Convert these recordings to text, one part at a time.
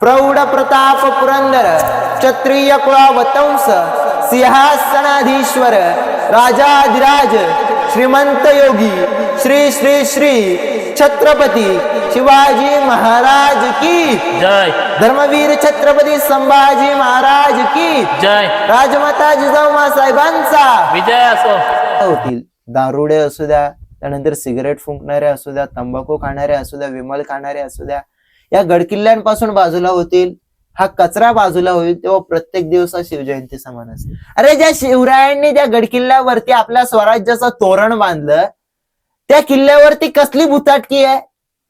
प्रौढ प्रताप पुरंदर क्षत्रिय कुळावतंस सिंहासनाधीश्वर राजाधिराज श्रीमंत योगी श्री श्री श्री छत्रपती शिवाजी महाराज की जय। धर्मवीर छत्रपती संभाजी महाराज की जय। राजमाता जिजाऊ साहेबांचा. विजय असो. होतील. दारुडे असू द्या त्यानंतर सिगरेट फुंकणारे असू द्या तंबाखू खाणारे असू द्या विमल खाणारे असू द्या या गडकिल्ल्यांपासून बाजूला होतील हा कचरा बाजूला होईल तेव्हा प्रत्येक दिवस हा शिवजयंती समान असेल. अरे ज्या शिवरायांनी त्या गडकिल्ल्यावरती आपल्या स्वराज्याचं तोरण बांधलं त्या किल्ल्यावरती कसली भुताटकी आहे?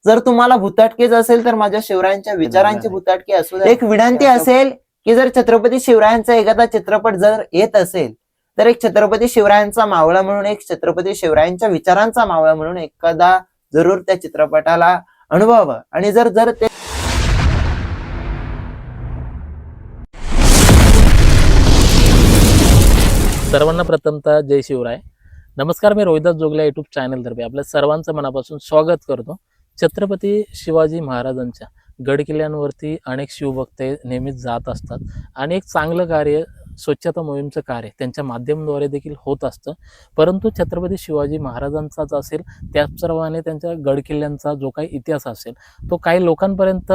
जर तुम्हाला भुताटकीच असेल तर माझ्या शिवरायांच्या विचारांची भुताटकी असू एक विनंती असेल की जर छत्रपती शिवरायांचा एखादा चित्रपट जर येत असेल तर एक छत्रपती शिवरायांचा मावळा म्हणून एक छत्रपती शिवरायांच्या विचारांचा मावळा म्हणून एखादा जरूर त्या चित्रपटाला अनुभवावं. आणि जर जर ते सर्वांना प्रथमतः जय शिवराय. नमस्कार मी रोहिदास जोगल्या युट्यूब चॅनलतर्फे आपल्या सर्वांचं मनापासून स्वागत करतो. छत्रपती शिवाजी महाराजांच्या गड किल्ल्यांवरती अनेक शिवभक्त नेहमीच जात असतात. आणि एक चांगलं कार्य स्वच्छता मोहीमचं कार्य त्यांच्या माध्यमाद्वारे देखील होत असतं. परंतु छत्रपती शिवाजी महाराजांचाच असेल त्याचप्रमाणे त्यांच्या गडकिल्ल्यांचा जो काही इतिहास असेल तो काही लोकांपर्यंत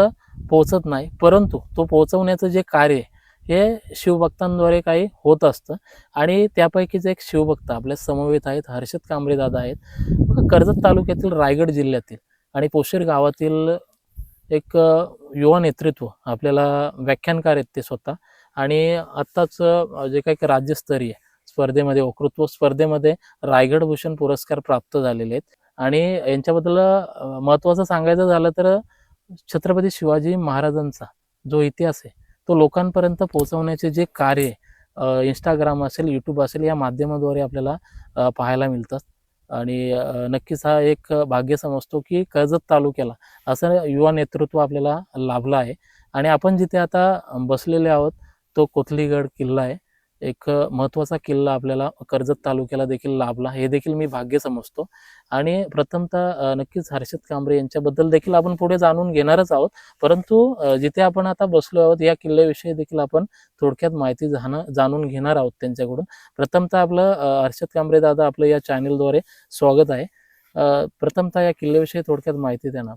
पोहोचत नाही. परंतु तो पोहोचवण्याचं जे कार्य आहे, हे शिवभक्तांद्वारे काही होत असतं. आणि त्यापैकीच एक शिवभक्त आपल्या समवेत आहेत हर्षद कांबळेदादा आहेत. बघा, कर्जत तालुक्यातील रायगड जिल्ह्यातील आणि पोशेर गावातील एक युवा नेतृत्व आपल्याला व्याख्यानकार आहेत ते स्वतः. आणि आत्ताच जे काही राज्यस्तरीय स्पर्धेमध्ये वक्तृत्व स्पर्धेमध्ये रायगड भूषण पुरस्कार प्राप्त झालेले आहेत. आणि यांच्याबद्दल महत्त्वाचं सांगायचं झालं तर छत्रपती शिवाजी महाराजांचा जो इतिहास आहे तो लोकांपर्यंत पोहोचवण्याचे जे कार्य इंस्टाग्राम असेल यूट्यूब असेल या माध्यमाद्वारे आपल्याला पाहायला मिळतात. आणि नक्कीच हा एक भाग्य समजतो की कर्जत तालुक्याला असं युवा नेतृत्व आपल्याला लाभलं आहे. आणि आपण जिथे आता बसलेले आहोत तो कोथलीगड किल्ला आहे. एक महत्त्वाचा किल्ला आपल्याला कर्जत तालुक्याला देखील लाभला. हे देखील मी भाग्य समजतो. आणि प्रथमतः नक्कीच हर्षद कांबरे यांच्याबद्दल देखील आपण पुढे जाणून घेणारच आहोत. परंतु जिथे आपण आता बसलो आहोत या किल्ल्याविषयी देखील आपण थोडक्यात माहिती जाणं जाणून घेणार आहोत त्यांच्याकडून. प्रथमतः आपलं हर्षद कांबरे दादा आपलं या चॅनलद्वारे स्वागत आहे. प्रथमतः या किल्ल्याविषयी थोडक्यात माहिती देणार.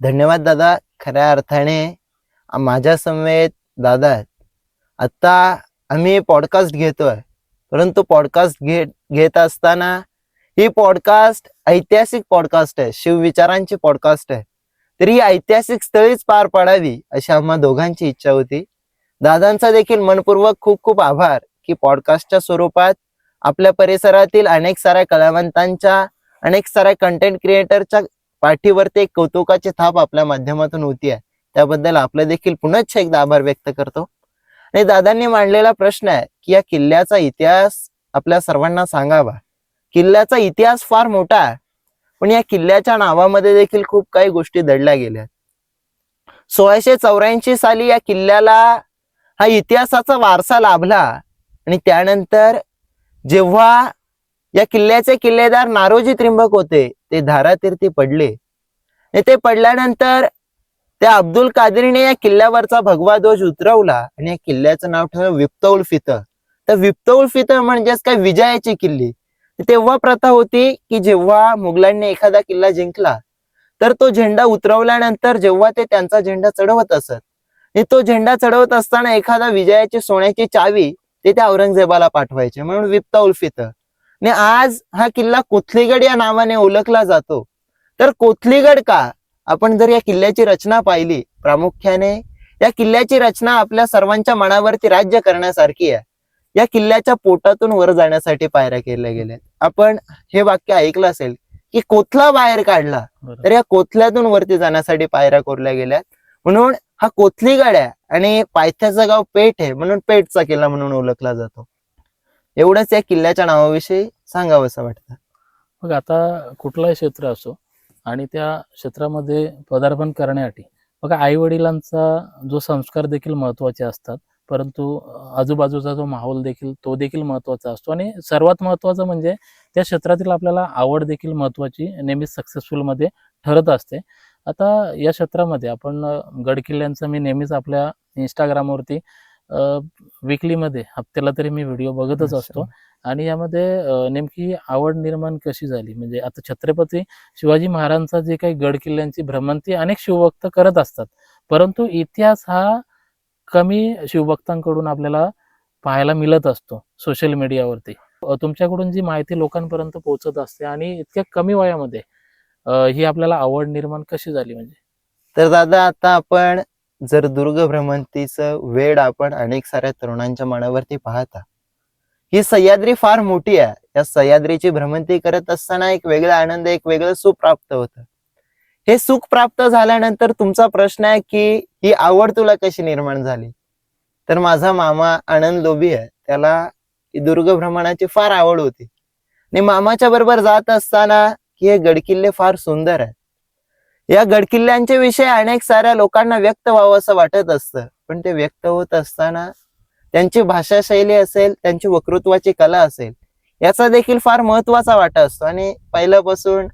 धन्यवाद दादा. खऱ्या अर्थाने माझ्या समवेत दादा आत्ता आता आम्ही पॉडकास्ट घेतोय. परंतु पॉडकास्ट घेत घेत असताना ही पॉडकास्ट ऐतिहासिक पॉडकास्ट आहे. शिवविचारांची पॉडकास्ट आहे. तरी ही ऐतिहासिक स्थळीच पार पाडावी अशी आम्हा दोघांची इच्छा होती. दादांचा देखील मनपूर्वक खूप खूप आभार की पॉडकास्टच्या स्वरूपात आपल्या परिसरातील अनेक साऱ्या कलावंतांच्या अनेक साऱ्या कंटेंट क्रिएटरच्या पाठीवरती एक कौतुकाची थाप आपल्या माध्यमातून होती आहे त्याबद्दल आपलं देखील पुनश्च एकदा आभार व्यक्त करतो. आणि दादांनी मांडलेला प्रश्न आहे की या किल्ल्याचा इतिहास आपल्या सर्वांना सांगावा. किल्ल्याचा इतिहास फार मोठा आहे. पण या किल्ल्याच्या नावामध्ये देखील खूप काही गोष्टी दडल्या गेल्या. सोळाशे चौऱ्याऐंशी साली या किल्ल्याला हा इतिहासाचा वारसा लाभला आणि त्यानंतर जेव्हा या किल्ल्याचे किल्लेदार नारोजी त्रिंबक होते ते धारातीर्थी पडले. आणि ते पडल्यानंतर त्या अब्दुल कादरीने या किल्ल्यावरचा भगवा ध्वज उतरवला आणि या किल्ल्याचं नाव ठेवलं विप्तौल फितं तर विप्तौल फितं म्हणजेच काय? विजयाची किल्ली. तेव्हा प्रथा होती की जेव्हा मुघलांनी एखादा किल्ला जिंकला तर तो झेंडा उतरवल्यानंतर जेव्हा ते त्यांचा झेंडा चढवत असत. आणि तो झेंडा चढवत असताना एखादा विजयाची सोन्याची चावी ते त्या औरंगजेबाला पाठवायचे म्हणून विप्तौल फितं आणि आज हा किल्ला कोथलीगड या नावाने ओळखला जातो. तर कोथलीगड का? आपण जर या किल्ल्याची रचना पाहिली प्रामुख्याने या किल्ल्याची रचना आपल्या सर्वांच्या मनावरती राज्य करण्यासारखी आहे. या किल्ल्याच्या पोटातून वर जाण्यासाठी पायऱ्या केल्या गेल्या आपण हे वाक्य ऐकलं असेल की कोथला बाहेर काढला. तर या कोथल्यातून वरती जाण्यासाठी पायऱ्या कोरल्या गेल्यात. म्हणून हा कोथलीगड आहे आणि पायथ्याचं गाव पेठ आहे म्हणून पेठचा किल्ला म्हणून ओळखला जातो. एवढंच या किल्ल्याच्या नावाविषयी सांगावं असं वाटतं. मग आता कुठलाही क्षेत्र असो आणि त्या क्षेत्रामध्ये पदार्पण करण्यासाठी. बघा आई वडिलांचा जो संस्कार देखील महत्त्वाचे असतात परंतु आजूबाजूचा जो माहोल देखील तो देखील महत्त्वाचा असतो. आणि सर्वात महत्वाचं म्हणजे त्या क्षेत्रातील आपल्याला आवड देखील महत्वाची नेहमीच सक्सेसफुलमध्ये ठरत असते. आता या क्षेत्रामध्ये आपण गडकिल्ल्यांचं मी नेहमीच आपल्या इंस्टाग्रामवरती विकलीमध्ये हप्त्याला तरी मी व्हिडिओ बघतच असतो. आणि यामध्ये नेमकी आवड निर्माण कशी झाली? म्हणजे आता छत्रपती शिवाजी महाराजांचा जे काही गड किल्ल्यांची भ्रमंती अनेक शिवभक्त करत असतात. परंतु इतिहास हा कमी शिवभक्तांकडून आपल्याला पाहायला मिळत असतो सोशल मीडियावरती. तुमच्याकडून जी माहिती लोकांपर्यंत पोहोचत असते आणि इतक्या कमी वयामध्ये ही आपल्याला आवड निर्माण कशी झाली म्हणजे? तर दादा आता आपण जर दुर्ग भ्रमंतीचं वेळ आपण अनेक साऱ्या तरुणांच्या मनावरती पाहता ही सह्याद्री फार मोठी आहे. या सह्याद्रीची भ्रमंती करत असताना एक वेगळा आनंद एक वेगळं सुख प्राप्त होतं. हे सुख प्राप्त झाल्यानंतर तुमचा प्रश्न आहे की ही आवड तुला कशी निर्माण झाली? तर माझा मामा आनंद लोभी आहे. त्याला ही दुर्ग भ्रमणाची फार आवड होती. आणि मामाच्या बरोबर जात असताना की हे गडकिल्ले फार सुंदर आहे या गडकिल्ल्यांच्या विषयी अनेक साऱ्या लोकांना व्यक्त व्हावं असं वाटत असतं. पण ते व्यक्त होत असताना त्यांची भाषाशैली असेल त्यांची वक्तृत्वाची कला असेल याचा देखील फार महत्त्वाचा वाटा असतो. आणि पहिल्यापासून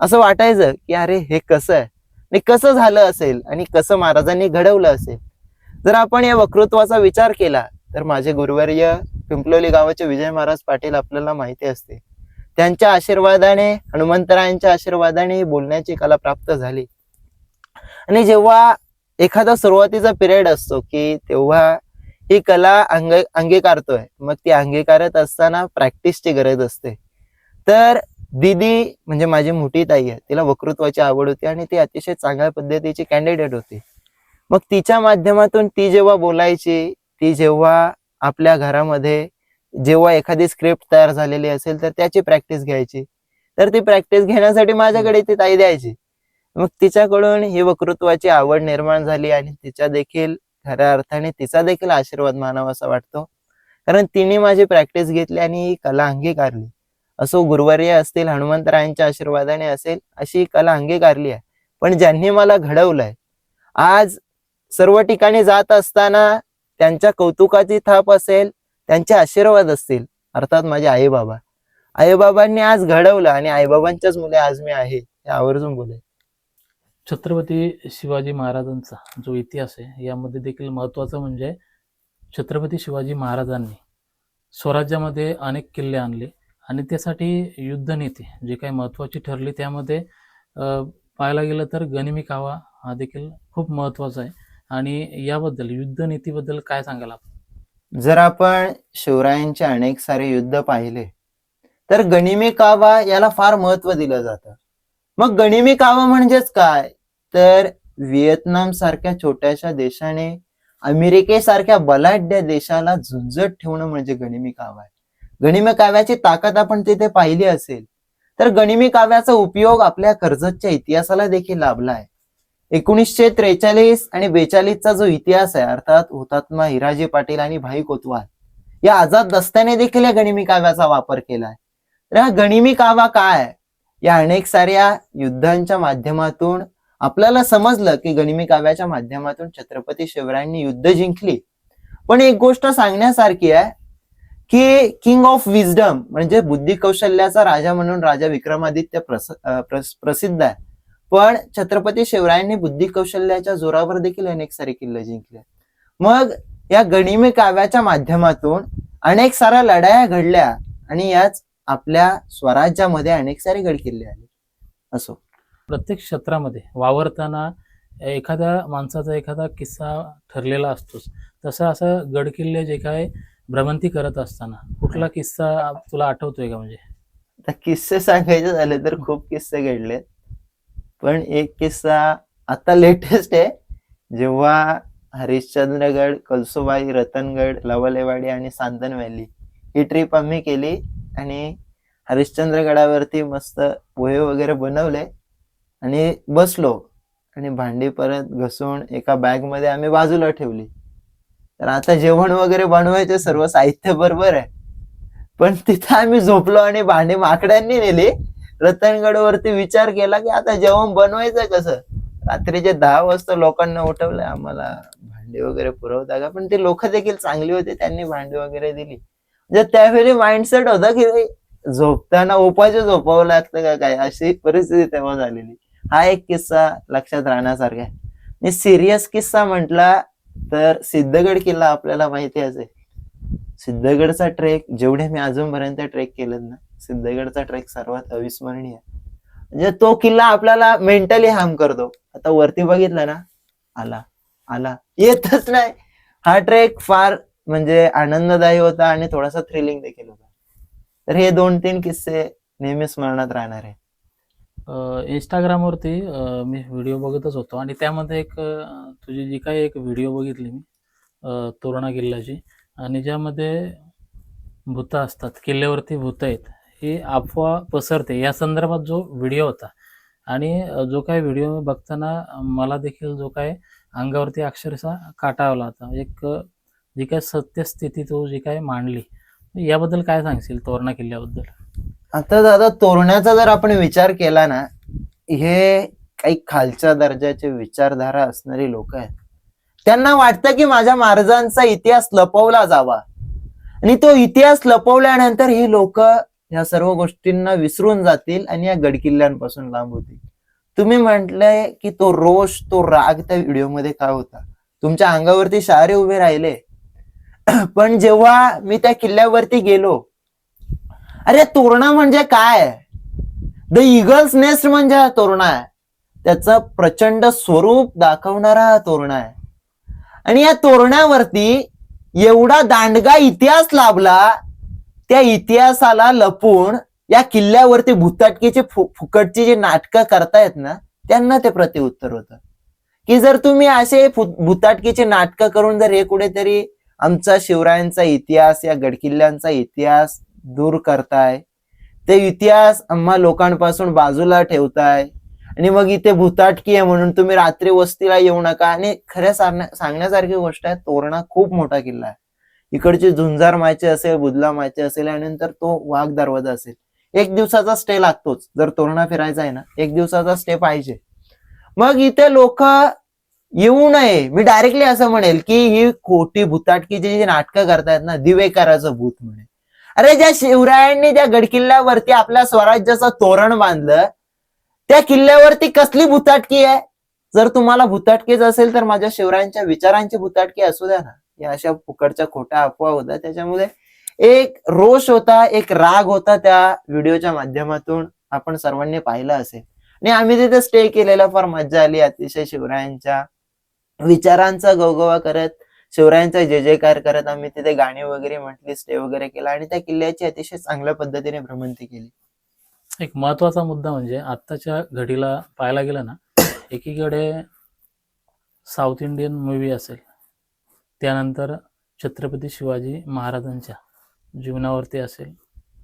असं वाटायचं की अरे हे कसं आहे? आणि कसं झालं असेल? आणि कसं महाराजांनी घडवलं असेल? जर आपण या वक्तृत्वाचा विचार केला तर माझे गुरुवर्य पिंपलोली गावाचे विजय महाराज पाटील आपल्याला माहिती असते. त्यांच्या आशीर्वादाने हनुमंतरायांच्या आशीर्वादाने बोलण्याची कला प्राप्त झाली. आणि जेव्हा एखादा सुरुवातीचा पिरियड असतो की तेव्हा ही कला अंग अंगीकारतोय. मग ती अंगीकारत असताना प्रॅक्टिसची गरज असते. तर दिदी म्हणजे माझी मोठी ताई आहे. तिला वक्तृत्वाची आवड होती आणि ती अतिशय चांगल्या पद्धतीची कॅन्डिडेट होती. मग तिच्या माध्यमातून ती जेव्हा बोलायची ती जेव्हा आपल्या घरामध्ये जेव्हा एखादी स्क्रिप्ट तयार झालेली असेल तर त्याची प्रॅक्टिस घ्यायची. तर ती प्रॅक्टिस घेण्यासाठी माझ्याकडे ती ताई द्यायची. मग तिच्याकडून ही वक्तृत्वाची आवड निर्माण झाली आणि तिच्या देखील खऱ्या अर्थाने तिचा देखील आशीर्वाद मानावा असा वाटतो. कारण तिने माझी प्रॅक्टिस घेतली आणि ही कला अंगीकारली. असो गुरुवर्य असतील हनुमंतरायांच्या आशीर्वादाने असेल अशी कला अंगीकारली आहे. पण ज्यांनी मला घडवलंय आज सर्व ठिकाणी जात असताना त्यांच्या कौतुकाची थाप असेल त्यांचे आशीर्वाद असतील अर्थात माझे आई बाबा आईबाबांनी आज घडवलं आणि आईबाबांच्याच मुले आज मी आहे हे आवर्जून बोले छत्रपती शिवाजी महाराजांचा जो इतिहास आहे यामध्ये देखील महत्त्वाचा म्हणजे छत्रपती शिवाजी महाराजांनी स्वराज्यामध्ये अनेक किल्ले आणले आणि त्यासाठी युद्धनीती जे काही महत्त्वाची ठरली त्यामध्ये पाहायला गेलं तर गनिमी कावा हा देखील खूप महत्त्वाचा आहे. आणि याबद्दल युद्धनीतीबद्दल काय सांगाल आपण? जर आपण शिवरायांचे अनेक सारे युद्ध पाहिले तर गनिमी कावा याला फार महत्त्व दिलं जातं. मग गणिमी कावा म्हणजेच काय? तर व्हिएतनाम सारख्या छोट्याशा देशाने अमेरिकेसारख्या बलाढ्य देशाला झुंजत ठेवणं म्हणजे गणिमी काव्य आहे. काव्याची ताकद आपण तिथे पाहिली असेल तर गणिमी काव्याचा उपयोग आपल्या कर्जतच्या इतिहासाला देखील लाभला आहे. एकोणीसशे त्रेचाळीस आणि बेचाळीसचा जो इतिहास आहे अर्थात हुतात्मा हिराजी पाटील आणि भाई कोतवाल या आझाद दस्त्याने देखील या गणिमी काव्याचा वापर केलाय तर हा गणिमी कावा काय या अनेक साऱ्या युद्धांच्या माध्यमातून आपल्याला समजलं की गणिमी काव्याच्या माध्यमातून छत्रपती शिवरायांनी युद्ध जिंकली. पण एक गोष्ट सांगण्यासारखी आहे की किंग ऑफ विजडम म्हणजे बुद्धी कौशल्याचा राजा म्हणून राजा विक्रमादित्य प्रस- प्रस- प्रसिद्ध आहे. पण छत्रपती शिवरायांनी बुद्धी कौशल्याच्या जोरावर देखील अनेक सारे किल्ले जिंकले. मग या गणिमी काव्याच्या माध्यमातून अनेक साऱ्या लढाया घडल्या आणि याच आपल्या स्वराज्यामध्ये अनेक सारे गडकिल्ले आले. असो. प्रत्येक क्षेत्रामध्ये वावरताना एखाद्या माणसाचा एखादा किस्सा ठरलेला असतोच. तसं असं गडकिल्ले जे काय भ्रमंती करत असताना कुठला किस्सा तुला आठवतोय का म्हणजे? आता किस्से सांगायचे झाले तर खूप किस्से घडले पण एक किस्सा आता लेटेस्ट आहे. जेव्हा हरिश्चंद्रगड कलसुबाई रतनगड लवलेवाडी आणि सांदन व्हॅली ही ट्रिप आम्ही केली आणि हरिश्चंद्रगडावरती मस्त पोहे वगैरे बनवले. आणि बसलो. आणि भांडी परत घसून एका बॅगमध्ये आम्ही बाजूला ठेवली. तर आता जेवण वगैरे बनवायचे सर्व साहित्य बरोबर आहे. पण तिथं आम्ही झोपलो आणि भांडी माकड्यांनी नेली. रतनगडवरती विचार केला की आता जेवण बनवायचं कसं? रात्रीचे दहा वाजता लोकांना उठवलं आम्हाला भांडी वगैरे पुरवता का? पण ती लोक देखील चांगली होती त्यांनी भांडी वगैरे दिली. म्हणजे त्यावेळी माइंडसेट होता की झोपताना उपाशी झोपावं लागतं का काय? अशी परिस्थिती तेव्हा झालेली. हा एक किस्सा लक्षात राहण्यासारखा आहे. आणि सिरियस किस्सा म्हटला तर सिद्धगड किल्ला आपल्याला माहिती असेल. सिद्धगडचा ट्रेक जेवढे मी अजूनपर्यंत ट्रेक केलेत ना सिद्धगडचा ट्रेक सर्वात अविस्मरणीय. म्हणजे तो किल्ला आपल्याला मेंटली हार्म करतो. आता वरती बघितलं ना आला आला. येतच नाही. हा ट्रेक फार म्हणजे आनंददायी होता आणि थोडासा थ्रिलिंग देखील होता. तर हे दोन तीन किस्से नेहमी स्मरणात राहणार आहे इंस्टाग्रामवरती मी व्हिडिओ बघतच होतो. आणि त्यामध्ये एक तुझी जी काही एक व्हिडिओ बघितली मी तोरणा किल्ल्याची आणि ज्यामध्ये भूतं असतात किल्ल्यावरती भूतं आहेत ही अफवा पसरते. या संदर्भात जो व्हिडिओ होता आणि जो काही व्हिडिओ बघताना मला देखील जो काय अंगावरती अक्षरशः काटावला होता. एक जी काय सत्यस्थिती तो जी काय मांडली याबद्दल काय सांगशील तोरणा किल्ल्याबद्दल? आता दादा तोरण्याचा जर आपण विचार केला ना हे काही खालच्या दर्जाचे विचारधारा असणारी लोक आहेत. त्यांना वाटतं की माझ्या महाराजांचा इतिहास लपवला जावा. आणि तो इतिहास लपवल्यानंतर ही लोक या सर्व गोष्टींना विसरून जातील आणि या गडकिल्ल्यांपासून लांब होतील. तुम्ही म्हटलंय की तो रोष तो राग त्या व्हिडिओमध्ये काय होता? तुमच्या अंगावरती शहारे उभे राहिले. पण जेव्हा मी त्या किल्ल्यावरती गेलो अरे तोरणा म्हणजे काय? द इगल्स नेस्ट म्हणजे हा तोरणा आहे. त्याचं प्रचंड स्वरूप दाखवणारा हा तोरणा आहे. आणि या तोरणावरती एवढा दांडगा इतिहास लाभला त्या इतिहासाला लपून या किल्ल्यावरती भूताटकीची फु- फुकटची जी नाटकं करतायत ना त्यांना ते प्रतिउत्तर होतं. की जर तुम्ही असे भुताटकीचे भूताटकीची नाटकं करून जर हे कुठेतरी आमचा शिवरायांचा इतिहास या गडकिल्ल्यांचा इतिहास दूर करताय. ते इतिहास आम्हा लोकांपासून बाजूला ठेवताय. आणि मग इथे भूताटकी आहे म्हणून तुम्ही रात्री वस्तीला येऊ नका. आणि खऱ्या सांगण्या- सांगण्यासारखी गोष्ट आहे तोरणा खूप मोठा किल्ला आहे. इकडची झुंजार मायचे असेल बुदला मायचे असेल आणि नंतर तो वाघ दरवाजा असेल. एक दिवसाचा स्टे लागतोच. जर तोरणा फिरायचा आहे ना एक दिवसाचा स्टे पाहिजे. मग इथे लोक येऊ नये. मी डायरेक्टली असं म्हणेल की ही खोटी भूताटकीची जी नाटकं करतायत ना दिवेकाराचं भूत म्हणेल. अरे ज्या शिवरायांनी ज्या गडकिल्ल्यावरती आपल्या स्वराज्याचं तोरण बांधलं त्या किल्ल्यावरती कसली भूताटकी आहे? जर तुम्हाला भूताटकीच असेल तर माझ्या शिवरायांच्या विचारांची भूताटकी असू द्या ना. या अशा फुकटच्या खोट्या अफवा होत्या. त्याच्यामुळे एक रोष होता एक राग होता त्या व्हिडिओच्या माध्यमातून आपण सर्वांनी पाहिलं असेल. आणि आम्ही तिथे स्टे केलेला फार मजा आली. अतिशय शिवरायांच्या विचारांचा गवगवा करत शिवरायांचा जे जयकार करत आम्ही तिथे गाणी वगैरे म्हटली स्टे वगैरे केला आणि त्या किल्ल्याची अतिशय चांगल्या पद्धतीने भ्रमंती केली. एक महत्त्वाचा मुद्दा म्हणजे आत्ताच्या घडीला पाहायला गेलं ना एकीकडे साऊथ इंडियन मूवी असेल त्यानंतर छत्रपती शिवाजी महाराजांच्या जीवनावरती असेल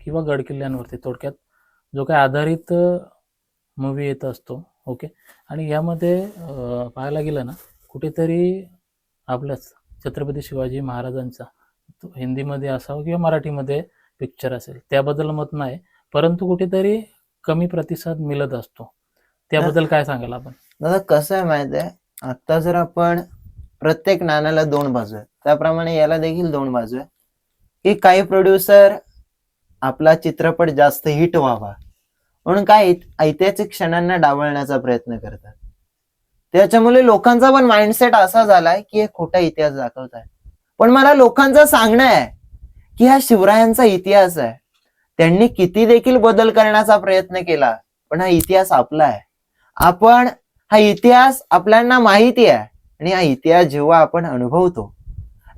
किंवा गडकिल्ल्यांवरती थोडक्यात जो काही आधारित मूवी येत असतो ओके आणि यामध्ये पाहायला गेलं ना कुठेतरी आपल्याच छत्रपती शिवाजी महाराजांचा हिंदीमध्ये असावा किंवा मराठीमध्ये पिक्चर असेल. त्याबद्दल मत नाही परंतु कुठेतरी कमी प्रतिसाद मिळत असतो. त्याबद्दल काय सांगाल आपण? दादा कसं आहे माहिती आहे? आता जर आपण प्रत्येक नाण्याला दोन बाजू आहेत. त्याप्रमाणे याला देखील दोन बाजू आहे की काही प्रोड्युसर आपला चित्रपट जास्त हिट व्हावा. म्हणून काय ऐतिहासिक क्षणांना डावळण्याचा प्रयत्न करतात. त्याच्यामुळे लोकांचा पण माइंडसेट असा झालाय की हे खोटा इतिहास दाखवत आहे. पण मला लोकांचं सांगणं आहे की हा शिवरायांचा इतिहास आहे. त्यांनी किती देखील बदल करण्याचा प्रयत्न केला पण हा इतिहास आपला आहे. आपण हा इतिहास आपल्याला माहिती आहे आणि हा इतिहास जेव्हा आपण अनुभवतो.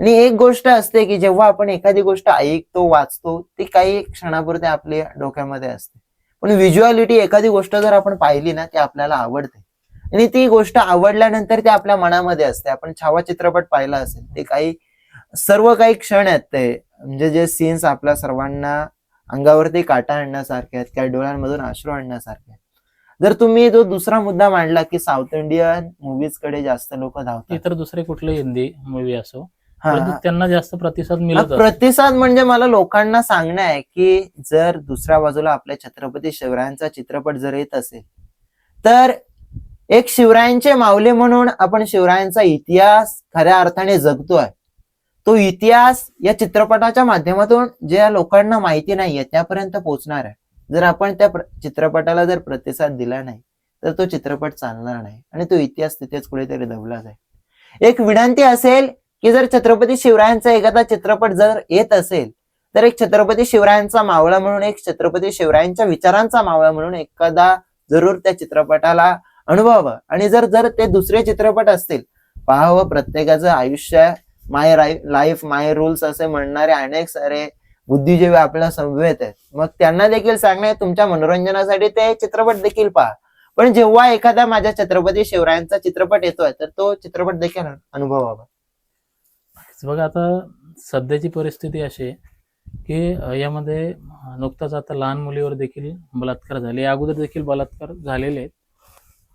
आणि एक गोष्ट असते की जेव्हा आपण एखादी गोष्ट ऐकतो वाचतो ती काही क्षणापुरते आपल्या डोक्यामध्ये असते. पण व्हिज्युअलिटी एखादी गोष्ट जर आपण पाहिली ना ती आपल्याला आवडते. आणि ती गोष्ट आवडल्यानंतर ती आपल्या मनामध्ये असते आपण छावा चित्रपट पाहिला असेल ते काही सर्व काही क्षण आहेत ते म्हणजे जे सीन्स आपल्या सर्वांना अंगावरती काटा आणण्यासारखे आहेत काही डोळ्यांमधून अश्रू आणण्यासारखे आहेत जर तुम्ही जो दुसरा मुद्दा मांडला की साऊथ इंडियन मुव्हीजकडे जास्त लोक धावतात इतर दुसरे कुठले हिंदी मूवी असो. त्यांना जास्त प्रतिसाद मिळत. प्रतिसाद म्हणजे मला लोकांना सांगणं आहे की जर दुसऱ्या बाजूला आपल्या छत्रपती शिवरायांचा चित्रपट जर येत असेल तर एक शिवरायांचे मावले म्हणून आपण शिवरायांचा इतिहास खऱ्या अर्थाने जगतोय. तो इतिहास या चित्रपटाच्या माध्यमातून ज्या लोकांना माहिती नाहीये त्यापर्यंत पोहोचणार आहे. जर आपण त्या चित्रपटाला जर प्रतिसाद दिला नाही तर तो चित्रपट चालणार नाही आणि तो इतिहास तिथेच कुठेतरी दबला जाईल. एक विनंती असेल की जर छत्रपती शिवरायांचा एखादा चित्रपट जर येत असेल तर एक छत्रपती शिवरायांचा मावळा म्हणून एक छत्रपती शिवरायांच्या विचारांचा मावळा म्हणून एखादा जरूर त्या चित्रपटाला अनुभवावं. आणि जर जर ते दुसरे चित्रपट असतील पाहावं प्रत्येकाचं आयुष्य माय लाईफ माय रूल्स असे म्हणणारे अनेक सारे बुद्धिजीवी आपल्या समवेत आहेत. मग त्यांना देखील सांगणे तुमच्या मनोरंजनासाठी ते चित्रपट देखील पहा. पण जेव्हा एखादा माझ्या छत्रपती शिवरायांचा चित्रपट येतोय तर तो चित्रपट देखील अनुभवावा. बघा आता सध्याची परिस्थिती अशी आहे की यामध्ये नुकताच आता लहान मुलीवर देखील बलात्कार झाले. या अगोदर देखील बलात्कार झालेले आहेत.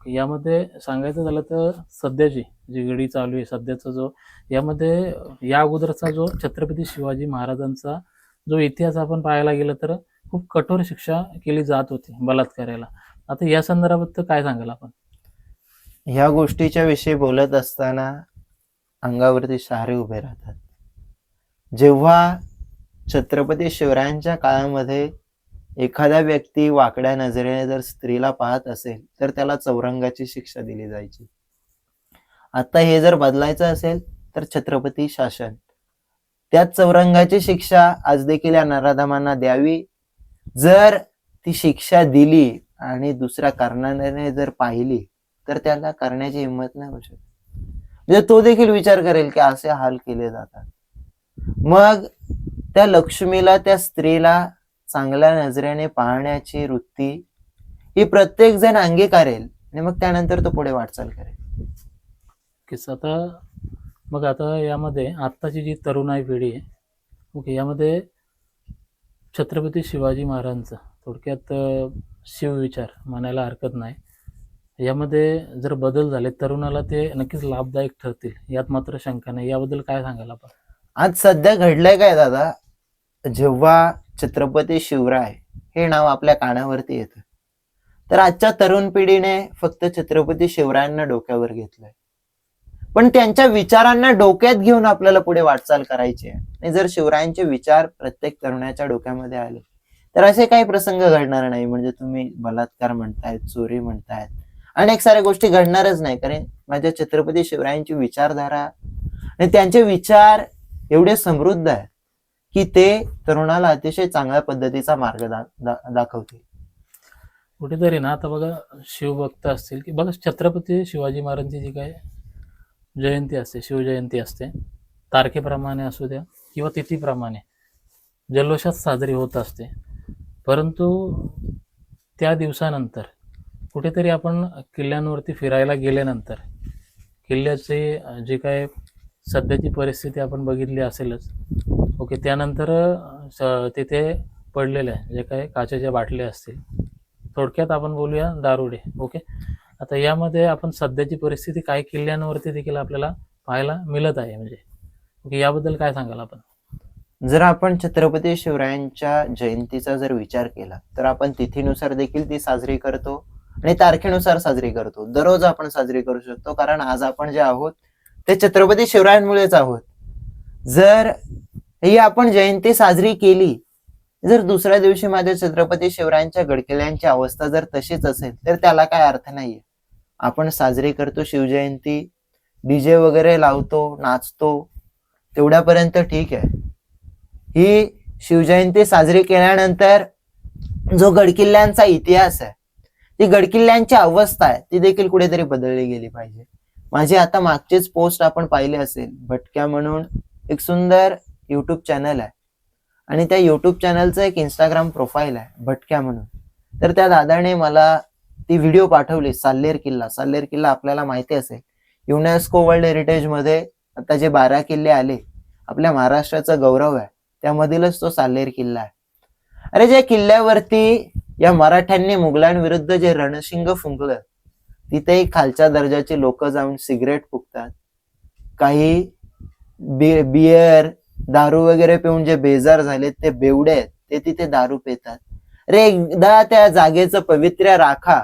यामध्ये सांगायचं झालं तर सध्याची जी घडी चालू आहे सध्याचा जो यामध्ये या अगोदरचा जो छत्रपती शिवाजी महाराजांचा जो इतिहास आपण पाहायला गेलं तर खूप कठोर शिक्षा केली जात होती बलात्काराला. आता या संदर्भात काय सांगाल आपण? ह्या गोष्टीच्या विषयी बोलत असताना अंगावरती शहारे उभे राहतात. जेव्हा छत्रपती शिवरायांच्या काळामध्ये एखादा व्यक्ती वाकड्या नजरेने जर स्त्रीला पाहत असेल तर त्याला चौरंगाची शिक्षा दिली जायची. आता हे जर बदलायचं असेल तर छत्रपती शासन. त्याच चौरंगाची शिक्षा आज देखील या नराधमांना द्यावी. जर ती शिक्षा दिली आणि दुसऱ्या कारणाने जर पाहिली तर त्याला करण्याची हिंमत नाही होऊ शकत. म्हणजे तो देखील विचार करेल की असे हाल केले जातात. मग त्या लक्ष्मीला त्या स्त्रीला चांगल्या नजरेने पाहण्याची वृत्ती ही प्रत्येक जण अंगीकारेल. आणि मग त्यानंतर तो पुढे वाटचाल करेल. आता मग आता यामध्ये आत्ताची जी तरुणाई पिढी आहे ओके यामध्ये छत्रपती शिवाजी महाराजांचा थोडक्यात शिवविचार म्हणायला हरकत नाही. यामध्ये जर बदल झाले तरुणाला ते नक्कीच लाभदायक ठरतील यात मात्र शंका नाही. याबद्दल काय सांगाल आपण? आज सध्या घडलंय काय दादा? जेव्हा छत्रपती शिवराय हे नाव आपल्या कानावरती येतं. तर आजच्या तरुण पिढीने फक्त छत्रपती शिवरायांना डोक्यावर घेतलंय. पण त्यांच्या विचारांना डोक्यात घेऊन आपल्याला पुढे वाटचाल करायची आहे. आणि जर शिवरायांचे विचार प्रत्येक तरुणाच्या डोक्यामध्ये आले तर असे काही प्रसंग घडणार नाही. म्हणजे तुम्ही बलात्कार म्हणतायत चोरी म्हणतायत अनेक साऱ्या गोष्टी घडणारच नाही. कारण माझ्या छत्रपती शिवरायांची विचारधारा आणि त्यांचे विचार एवढे समृद्ध आहेत. की ते तरुणाला अतिशय चांगल्या पद्धतीचा मार्ग दा, दा, दाखवतील. कुठेतरी ना आता बघा शिवभक्त असतील की बघा छत्रपती शिवाजी महाराजांची जी काय जयंती असते शिवजयंती असते तारखेप्रमाणे असू द्या किंवा तिथीप्रमाणे जल्लोषात साजरी होत असते. परंतु त्या दिवसानंतर कुठेतरी आपण किल्ल्यांवरती फिरायला गेल्यानंतर किल्ल्याचे जे काय सध्याची परिस्थिती आपण बघितली असेलच ओके त्यानंतर स- तिथे पडलेल्या जे काही काचेच्या बाटल्या असतील. थोडक्यात आपण बोलूया दारुडे ओके? आता यामध्ये आपण सध्याची परिस्थिती काही किल्ल्यांवरती देखील आपल्याला पाहायला मिळत आहे म्हणजे. ओके याबद्दल काय सांगाल आपण? जर आपण छत्रपती शिवरायांच्या जयंतीचा जर विचार केला तर आपण तिथीनुसार देखील ती साजरी करतो आणि तारखेनुसार साजरी करतो. दररोज आपण साजरी करू शकतो कारण आज आपण जे आहोत ते छत्रपती शिवरायांमुळेच आहोत. जर ही आपण जयंती साजरी केली. जर दुसऱ्या दिवशी माझ्या छत्रपती शिवरायांच्या गडकिल्ल्यांची अवस्था जर तशीच असेल तर त्याला काय अर्थ नाहीये. आपण साजरी करतो शिवजयंती डीजे वगैरे लावतो नाचतो तेवढ्यापर्यंत ठीक आहे. ही शिवजयंती साजरी केल्यानंतर जो गडकिल्ल्यांचा इतिहास आहे ती गडकिल्ल्यांची अवस्था आहे ती देखील कुठेतरी बदलली गेली पाहिजे. माझी आता मागचीच पोस्ट आपण पाहिली असेल भटक्या म्हणून एक सुंदर युट्यूब चॅनल आहे. आणि त्या युट्यूब चॅनलचं एक इंस्टाग्राम प्रोफाईल आहे भटक्या म्हणून. तर त्या दादाने मला ती व्हिडिओ पाठवली साल्लेर किल्ला. साल्लेर किल्ला आपल्याला माहिती असेल. युनेस्को वर्ल्ड हेरिटेजमध्ये आता जे बारा किल्ले आले आपल्या महाराष्ट्राचा गौरव आहे. त्यामधीलच तो साल्लेर किल्ला आहे. अरे ज्या किल्ल्यावरती या मराठ्यांनी मुघलांविरुद्ध जे रणशिंग फुंकलं तिथेही खालच्या दर्जाचे लोक जाऊन सिगरेट फुकतात. काही बि बियर दारू वगैरे पिऊन जे बेजार झालेत ते बेवडे आहेत ते तिथे दारू पितात. अरे एकदा त्या जागेचं पवित्र्य राखा.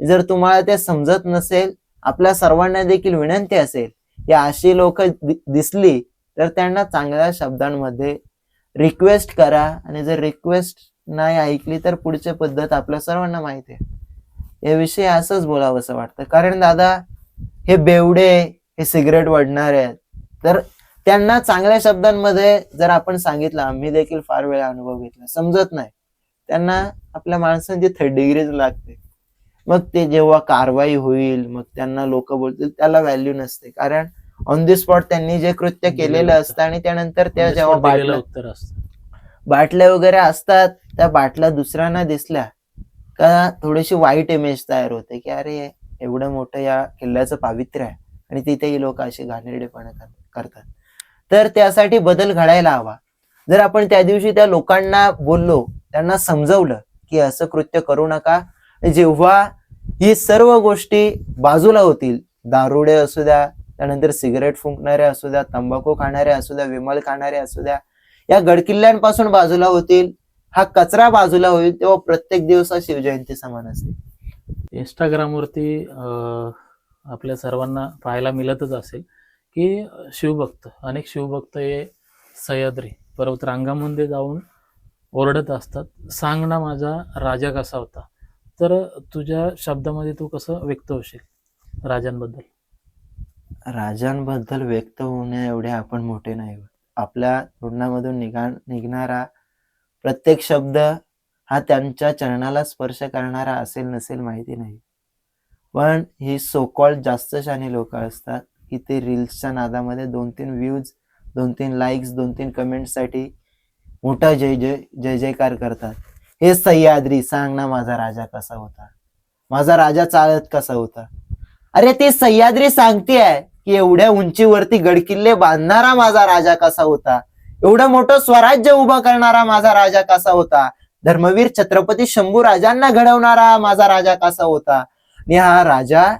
जर तुम्हाला ते समजत नसेल आपल्या सर्वांना देखील विनंती असेल या अशी लोक दिसली तर त्यांना चांगल्या शब्दांमध्ये रिक्वेस्ट करा. आणि जर रिक्वेस्ट नाही ऐकली तर पुढची पद्धत आपल्या सर्वांना माहिती आहे. याविषयी असंच बोलावं असं वाटतं. कारण दादा हे बेवडे हे सिगरेट वडणारे आहेत. तर त्यांना चांगल्या शब्दांमध्ये जर आपण सांगितलं आम्ही देखील फार वेळा अनुभव घेतला. समजत नाही. त्यांना आपल्या माणसांची थर्ड डिग्रीज लागते. मग ते जेव्हा कारवाई होईल मग त्यांना लोक बोलतील त्याला व्हॅल्यू नसते. कारण ऑन दी स्पॉट त्यांनी जे कृत्य केलेलं असतं आणि त्यानंतर त्या जेव्हा बाटल्या उत्तर असतं. बाटल्या वगैरे असतात त्या बाटल्या दुसऱ्यांना दिसल्या का थोडीशी वाईट इमेज तयार होते की अरे एवढं मोठं या किल्ल्याचं पावित्र्य आहे. आणि तिथेही लोक असे घाणेरडेपणा कर- करतात. तर त्यासाठी बदल घडायला हवा. जर आपण त्या दिवशी त्या लोकांना बोललो त्यांना समजवलं की असं कृत्य करू नका जेव्हा ही सर्व गोष्टी बाजूला होतील दारुडे असू द्या त्यानंतर सिगरेट फुंकणारे असू द्या तंबाखू खाणारे असू द्या विमल खाणारे असू द्या या गडकिल्ल्यांपासून बाजूला होतील हा कचरा बाजूला होईल तेव्हा प्रत्येक दिवस हा शिवजयंती समान असेल. इंस्टाग्रामवरती आपल्या सर्वांना पाहायला मिळतच असेल. की शिवभक्त अनेक शिवभक्त हे सह्याद्री पर्वतरांगामध्ये जाऊन ओरडत असतात सांग ना माझा राजा कसा होता? तर तुझ्या शब्दामध्ये तू कसं व्यक्त होशील राजांबद्दल? राजांबद्दल व्यक्त होण्या एवढे आपण मोठे नाही. आपल्या तोंडामधून निघा निघणारा प्रत्येक शब्द हा त्यांच्या चरणाला स्पर्श करणारा असेल नसेल माहिती नाही. पण ही सोकॉल जास्त शाने लोक असतात. की ते रील्सच्या नादामध्ये दोन तीन व्ह्यूज दोन तीन लाईक्स दोन तीन कमेंटसाठी मोठा जय जय जय जयकार करतात. हे सह्याद्री सांग ना माझा राजा कसा होता? माझा राजा चालत कसा होता? अरे ते सह्याद्री सांगतेय की एवढ्या उंचीवरती गडकिल्ले बांधणारा माझा राजा कसा होता? एवढं मोठं स्वराज्य उभं करणारा माझा राजा कसा होता? धर्मवीर छत्रपती शंभू राजांना घडवणारा माझा राजा कसा होता? आणि हा राजा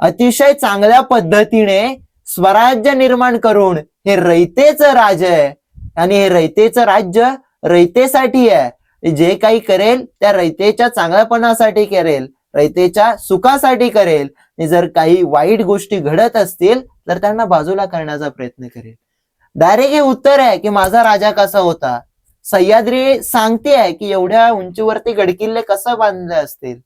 अतिशय चांगल्या पद्धतीने स्वराज्य निर्माण करून हे रयतेचं राज्य आहे. आणि हे रयतेचं राज्य रयतेसाठी आहे. जे काही करेल त्या रयतेच्या चांगल्यापणासाठी करेल रयतेच्या सुखासाठी करेल. आणि जर काही वाईट गोष्टी घडत असतील तर त्यांना बाजूला करण्याचा प्रयत्न करेल. डायरेक्ट हे उत्तर आहे की माझा राजा कसा होता? सह्याद्री सांगते आहे की एवढ्या उंचीवरती गडकिल्ले कसं बांधले असतील?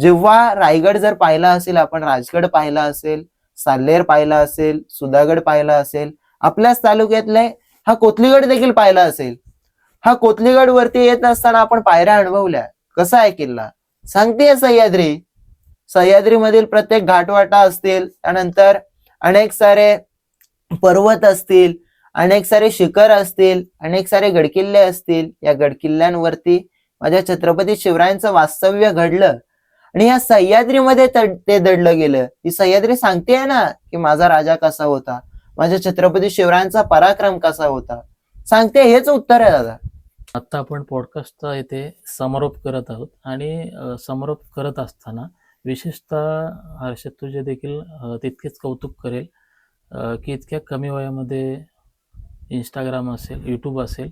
जेव्हा रायगड जर पाहिला असेल आपण राजगड पाहिला असेल साल्लेर पाहिला असेल सुधागड पाहिला असेल आपल्याच तालुक्यातले हा कोथलीगड देखील पाहिला असेल. हा कोथलीगड वरती येत असताना आपण पायऱ्या अनुभवल्या. कसा आहे किल्ला? सांगते सह्याद्री. सह्याद्रीमधील प्रत्येक घाटवाटा असतील त्यानंतर अनेक सारे पर्वत असतील अनेक सारे शिखर असतील अनेक सारे गडकिल्ले असतील. या गडकिल्ल्यांवरती माझ्या छत्रपती शिवरायांचं वास्तव्य घडलं. आणि या सह्याद्रीमध्ये ते दडलं गेलं. ही सह्याद्री सांगते ना की माझा राजा कसा होता? माझ्या छत्रपती शिवरायांचा पराक्रम कसा होता? सांगते हेच उत्तर आहे दादा. आत्ता आपण पॉडकास्टचा इथे समारोप करत आहोत. आणि समारोप करत असताना विशेषतः हर्षद तुझे देखील तितकेच कौतुक करेल. की इतक्या कमी वयामध्ये इंस्टाग्राम असेल यूट्यूब असेल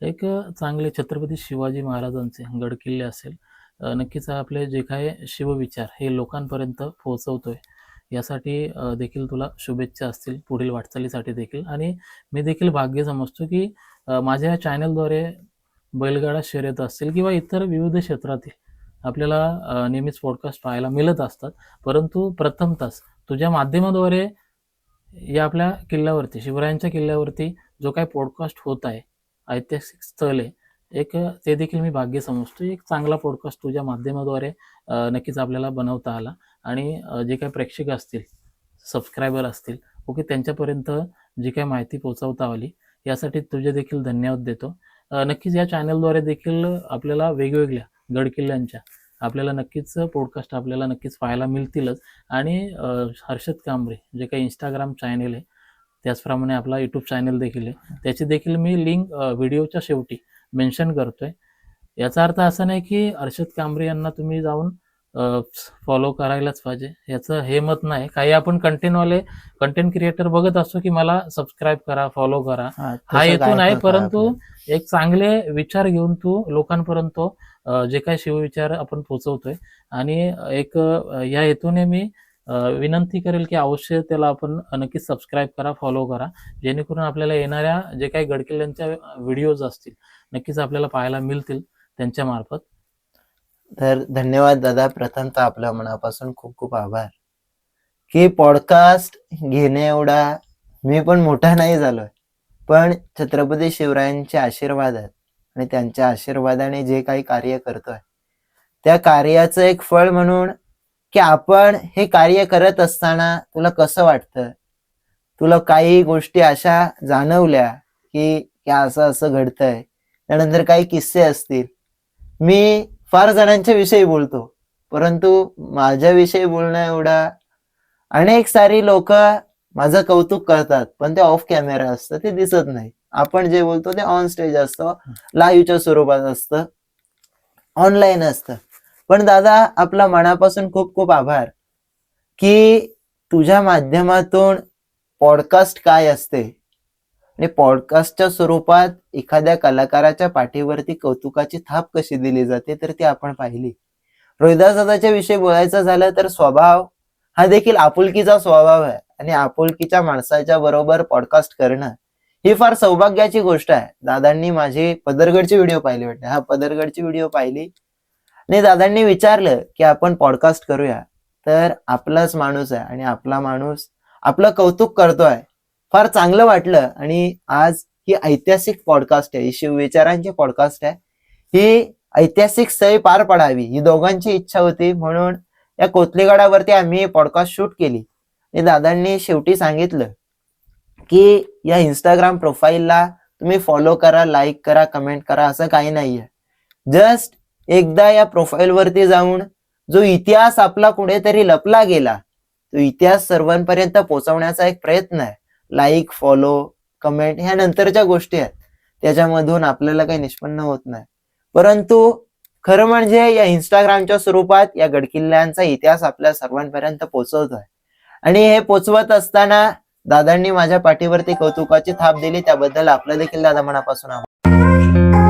एक चांगले छत्रपती शिवाजी महाराजांचे गडकिल्ले असेल. नक्कीच आपले जे काय शिवविचार हे लोकांपर्यंत पोहोचवतोय. यासाठी देखील तुला शुभेच्छा असतील पुढील वाटचालीसाठी देखील. आणि मी देखील भाग्य समजतो की माझ्या या चॅनलद्वारे बैलगाडा शर्यत असतील किंवा इतर विविध क्षेत्रातील आपल्याला नेहमीच पॉडकास्ट पाहायला मिळत असतात. परंतु प्रथमतच तुझ्या माध्यमाद्वारे या आपल्या किल्ल्यावरती शिवरायांच्या किल्ल्यावरती जो काय पॉडकास्ट होत आहे ऐतिहासिक स्थळ आहे एक ते देखील मी भाग्य समजतो. एक चांगला पॉडकास्ट तुझ्या माध्यमाद्वारे नक्कीच आपल्याला बनवता आला. आणि जे काही प्रेक्षक असतील सबस्क्रायबर असतील ओके त्यांच्यापर्यंत जी काही माहिती पोहोचवता आली यासाठी तुझे देखील धन्यवाद देतो. नक्कीच या चॅनलद्वारे देखील आपल्याला वेगवेगळ्या गडकिल्ल्यांच्या आपल्याला नक्कीच पॉडकास्ट आपल्याला नक्कीच पाहायला मिळतीलच. आणि हर्षद कांबरे जे काही इंस्टाग्राम चॅनेल आहे त्याचप्रमाणे आपला यूट्यूब चॅनल देखील आहे. त्याची देखील मी लिंक व्हिडिओच्या शेवटी मेन्शन करतोय. याचा अर्थ असा नाही की हर्षद कांबरे यांना तुम्ही जाऊन फॉलो करायलाच पाहिजे. याचं हे मत नाही. काही आपण कंटेंटवाले कंटेंट क्रिएटर बघत असतो की मला सबस्क्राईब करा फॉलो करा. हा काय नाही परंतु. एक चांगले विचार घेऊन तू लोकांपर्यंत जे काही शिवविचार आपण पोहोचवतोय आणि एक या हेतूने मी विनंती करेल की अवश्य त्याला आपण नक्कीच सबस्क्राईब करा फॉलो करा. जेणेकरून आपल्याला येणाऱ्या जे काही गडकिल्ल्यांच्या व्हिडिओज असतील नक्कीच आपल्याला पाहायला मिळतील त्यांच्या मार्फत. तर धन्यवाद दादा प्रथमतः आपल्या मनापासून खूप खूप आभार. की पॉडकास्ट घेणे एवढा मी पण मोठा नाही झालोय पण छत्रपती शिवरायांचे आशीर्वाद आहेत आणि त्यांच्या आशीर्वादाने जे काही कार्य करतोय त्या कार्याचं एक फळ म्हणून की आपण हे कार्य करत असताना तुला कसं वाटतं? तुला काही गोष्टी अशा जाणवल्या की की असं असं घडतंय? त्यानंतर काही किस्से असतील. मी फार जणांच्या विषयी बोलतो परंतु माझ्याविषयी बोलणं एवढा अनेक सारी लोक माझं कौतुक करतात पण ते ऑफ कॅमेरा असतं ते दिसत नाही. आपण जे बोलतो ते ऑन स्टेज असतं लाईव्हच्या स्वरूपात असतं ऑनलाईन असतं. पण दादा आपला मनापासून खूप खूप आभार की तुझ्या माध्यमातून पॉडकास्ट काय असते? आणि पॉडकास्टच्या स्वरूपात एखाद्या कलाकाराच्या पाठीवरती कौतुकाची थाप कशी दिली जाते तर ती आपण पाहिली. रोहिदासदाच्या विषयी बोलायचं झालं तर स्वभाव हा देखील आपुलकीचा स्वभाव आहे. आणि आपुलकीच्या माणसाच्या बरोबर पॉडकास्ट करणं ही फार सौभाग्याची गोष्ट आहे. दादांनी माझी पदरगडची व्हिडिओ पाहिली वाटते. हा पदरगडची व्हिडिओ पाहिली. आणि दादांनी विचारलं की आपण पॉडकास्ट करूया. तर आपलाच माणूस आहे आणि आपला माणूस आपलं कौतुक करतोय. फार चांगलं वाटलं. आणि आज ही ऐतिहासिक पॉडकास्ट आहे. ही शिवविचारांची पॉडकास्ट आहे. ही ऐतिहासिक सही पार पडावी. ही दोघांची इच्छा होती. म्हणून या कोथलीगडावरती आम्ही पॉडकास्ट शूट केली. आणि दादांनी शेवटी सांगितलं की या इंस्टाग्राम प्रोफाईलला तुम्ही फॉलो करा लाईक करा कमेंट करा. असं काही नाहीये. जस्ट एकदा या प्रोफाईल वरती जाऊन जो इतिहास आपला कुठेतरी लपला गेला तो इतिहास सर्वांपर्यंत पोहोचवण्याचा एक प्रयत्न आहे. लाईक फॉलो कमेंट ह्या नंतरच्या गोष्टी आहेत. त्याच्यामधून आपल्याला काही निष्पन्न होत नाही. परंतु खरं म्हणजे या इंस्टाग्रामच्या स्वरूपात या गडकिल्ल्यांचा इतिहास आपल्या सर्वांपर्यंत पोहोचवतोय आणि हे पोचवत असताना दादांनी माझ्या पाठीवरती कौतुकाची थाप दिली त्याबद्दल आपलं देखील दादा मनापासून आभार.